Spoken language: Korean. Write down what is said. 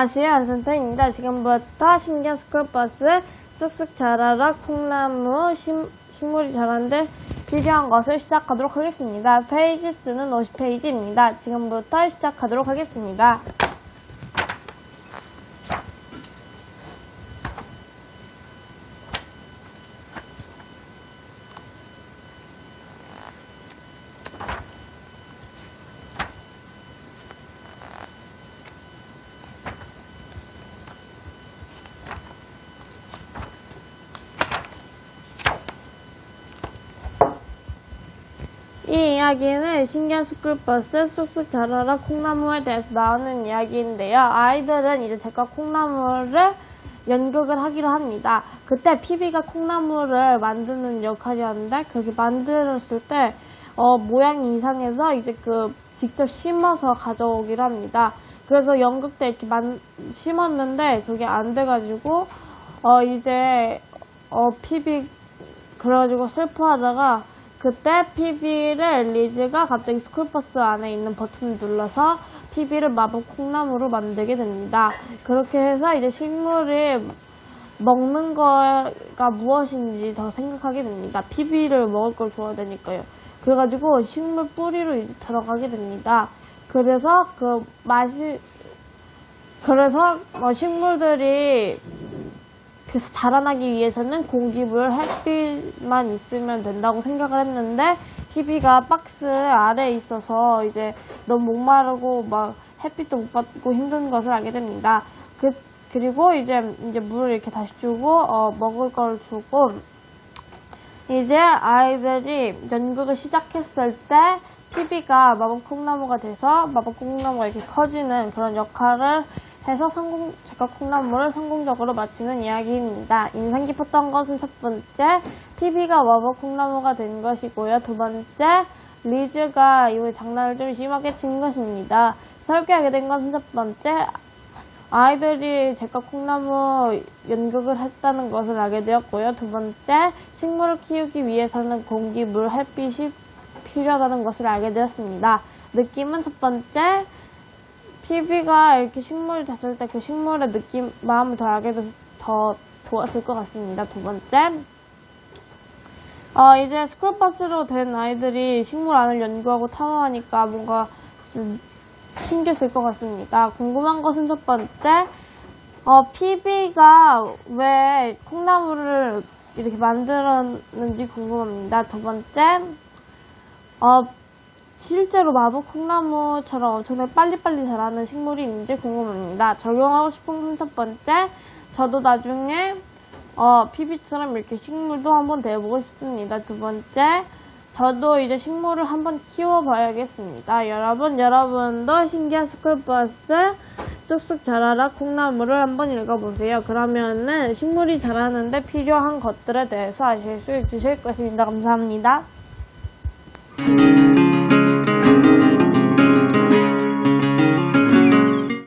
안녕하세요. 안선태입니다. 지금부터 신기한 스쿨버스 쑥쑥 자라라 콩나무 심, 식물이 자라는데 필요한 것을 시작하도록 하겠습니다. 페이지 수는 50페이지입니다. 지금부터 시작하도록 하겠습니다. 이 이야기는 신기한 스쿨버스 쑥쑥 자라라 콩나무에 대해서 나오는 이야기인데요. 아이들은 이제 제가 콩나무를 연극을 하기로 합니다. 그때 피비가 콩나무를 만드는 역할이었는데 그렇게 만들었을 때 어, 모양이 이상해서 이제 그 직접 심어서 가져오기로 합니다. 그래서 연극 때 이렇게 만, 심었는데 그게 안 돼가지고 어 이제 어 피비 그래가지고 슬퍼하다가 그때 PB를 리즈가 갑자기 스쿨버스 안에 있는 버튼을 눌러서 PB를 마법 콩나무로 만들게 됩니다. 그렇게 해서 이제 식물을 먹는 거가 무엇인지 더 생각하게 됩니다. PB를 먹을 걸 줘야 되니까요. 그래가지고 식물 뿌리로 들어가게 됩니다. 그래서 그 맛이 그래서 뭐 식물들이 그래서 자라나기 위해서는 공기물 햇빛만 있으면 된다고 생각을 했는데 TV가 박스 아래에 있어서 이제 너무 목마르고 막 햇빛도 못 받고 힘든 것을 알게 됩니다. 그, 그리고 이제 이제 물을 이렇게 다시 주고 어, 먹을 걸 주고 이제 아이들이 연극을 시작했을 때 TV가 마법 콩나무가 돼서 마법 콩나무가 이렇게 커지는 그런 역할을 해서 성공, 제가 콩나무를 성공적으로 마치는 이야기입니다. 인상 깊었던 것은 첫 번째, TV가 마법 콩나무가 된 것이고요. 두 번째, 리즈가 이후에 장난을 좀 심하게 친 것입니다. 새롭게 하게 된 것은 첫 번째, 아이들이 제가 콩나무 연극을 했다는 것을 알게 되었고요. 두 번째, 식물을 키우기 위해서는 공기, 물, 햇빛이 필요하다는 것을 알게 되었습니다. 느낌은 첫 번째, PB가 이렇게 식물이 됐을 때 그 식물의 느낌, 마음을 더 알게 돼서 더 좋았을 것 같습니다. 두 번째, 어, 이제 스쿨버스로 된 아이들이 식물 안을 연구하고 탐험하니까 뭔가 쓸것 같습니다. 궁금한 것은 첫 번째, 어, PB가 왜 콩나무를 이렇게 만들었는지 궁금합니다. 두 번째, 어, 실제로 마법 콩나무처럼 엄청나게 빨리빨리 자라는 식물이 있는지 궁금합니다. 적용하고 싶은 건 첫 번째, 저도 나중에 어, 피비처럼 이렇게 식물도 한번 대보고 싶습니다. 두 번째, 저도 이제 식물을 한번 키워봐야겠습니다. 여러분, 여러분도 신기한 스쿨버스 쑥쑥 자라라 콩나무를 한번 읽어보세요. 그러면은 식물이 자라는데 필요한 것들에 대해서 아실 수 있으실 것입니다. 감사합니다.